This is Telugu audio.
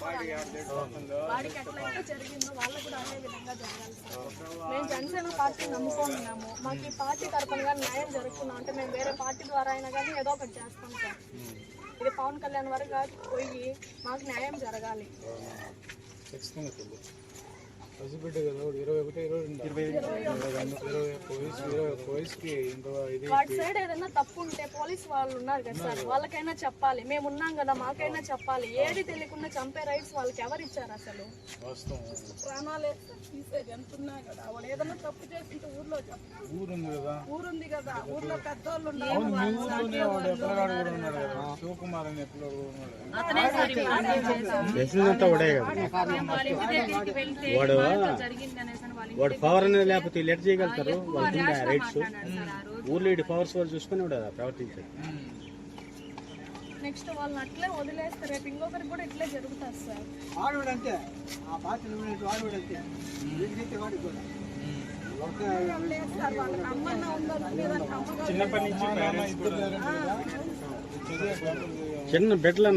చేసుకోవాలి వాడికి ఎట్లయితే జరిగిందో వాళ్ళకు కూడా అదే విధంగా జరగాలి సార్. మేము జనసేన పార్టీ నమ్ముకుంటున్నాము. మాకు ఈ పార్టీ తరఫున న్యాయం జరుగుతుందా అంటే మేము వేరే పార్టీ ద్వారా అయినా కానీ ఏదో ఒకటి చేస్తాం సార్. ఇది పవన్ కళ్యాణ్ వరకు పోయి మాకు న్యాయం జరగాలి. పసిబిడ్డ కదా ఇరవై ఒకటి ఇరవై రెండు. ఇరవై ఇరవై ఒక్క వయసు ఇరవై ఒక్క వయసుకి ఇంత ఇది వాడి సైడ్ ఏదైనా తప్పు ఉంటే పోలీస్ వాళ్ళు ఉన్నారు కదా సార్ వాళ్ళకైనా చెప్పాలి. మేము ఉన్నాం కదా మాకైనా చెప్పాలి. ఏది తెలియకుండా చంపే రైట్స్ వాళ్ళకి ఎవరు ఇచ్చారు అసలు? ప్రాణాలే తీసేది ఎంత ఉన్నా కదా. వాడు ఏదైనా తప్పు చేస్తుంటే ఊర్లో ఊరుంది కదా. ఊరుంది కదా. ఊర్లో పెద్దోళ్ళు వాడు శివకుమార్ అని ఎప్పుడు పవర్ అనేది లేకపోతే ఎట్ చేయగలుగుతారు? వాళ్ళకి ఉండే రైట్స్ ఊర్లో పవర్స్ వాళ్ళు చూసుకుని వాడు ప్రవర్తించారు నెక్స్ట్ వాళ్ళని అట్లే వదిలేస్తే రేపు ఇంకొకరికి కూడా ఇట్లే జరుగుతుంది సార్. ఆడవాడు అంతే. ఆ పాత్ర ఆడవాడు అంతే. వీడికి వాడికి కూడా. చిన్నప్పటి నుంచి చిన్న బిడ్డలన్న